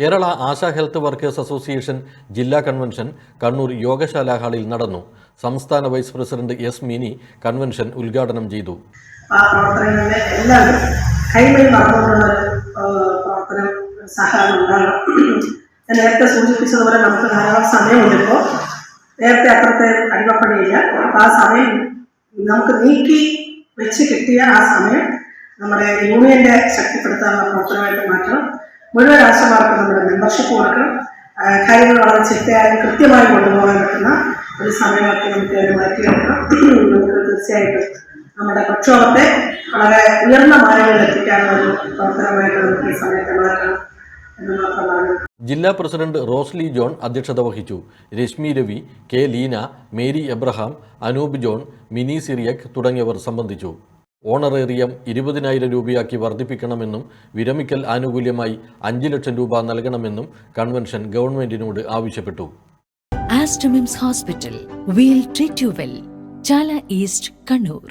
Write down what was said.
Kerala Asha health workers association ജില്ലാ convention Kannur Yogashala ഹാളിൽ നടന്നു. സംസ്ഥാന vice president S Mini convention ഉദ്ഘാടനം ചെയ്തു. നേരത്തെ സൂചിപ്പിച്ചതുപോലെ നമുക്ക് ധാരാളം സമയമുണ്ട് ഇപ്പോൾ നേരത്തെ അത്രത്തെ അടിമപ്പണിയില്ല. അപ്പോൾ ആ സമയം നമുക്ക് നീക്കി വെച്ച് കിട്ടിയ ആ സമയം നമ്മുടെ യൂണിയന്റെ ശക്തിപ്പെടുത്താനുള്ള പ്രവർത്തനമായിട്ട് മാറ്റണം. മുഴുവൻ ആശമാർക്കും നമ്മുടെ മെമ്പർഷിപ്പ് കൊടുക്കണം. കാര്യങ്ങൾ വളരെ ചിട്ടയായി കൃത്യമായി കൊണ്ടുപോകാൻ പറ്റുന്ന ഒരു സമയമൊക്കെ നമുക്ക് അത് മാറ്റിയെടുക്കണം നമുക്ക് തീർച്ചയായിട്ടും നമ്മുടെ പ്രക്ഷോഭത്തെ വളരെ ഉയർന്ന മാനങ്ങളിൽ എത്തിക്കാനുള്ള ഒരു പ്രവർത്തനമായിട്ട് നമുക്ക് ഈ സമയത്തെ മാറ്റണം ജില്ലാ പ്രസിഡന്റ് റോസ്ലി ജോൺ അധ്യക്ഷത വഹിച്ചു. Rashmi Ravi K Leena Mary Abraham Anoop John Mini Cyriac തുടങ്ങിയവർ സംബന്ധിച്ചു. ഓണറേറിയം ഇരുപതിനായിരം രൂപയാക്കി വർദ്ധിപ്പിക്കണമെന്നും വിരമിക്കൽ ആനുകൂല്യമായി അഞ്ച് ലക്ഷം രൂപ നൽകണമെന്നും കൺവെൻഷൻ ഗവൺമെന്റിനോട് ആവശ്യപ്പെട്ടു Aster MIMS hospital We'll treat you well. Chala East, Kannur.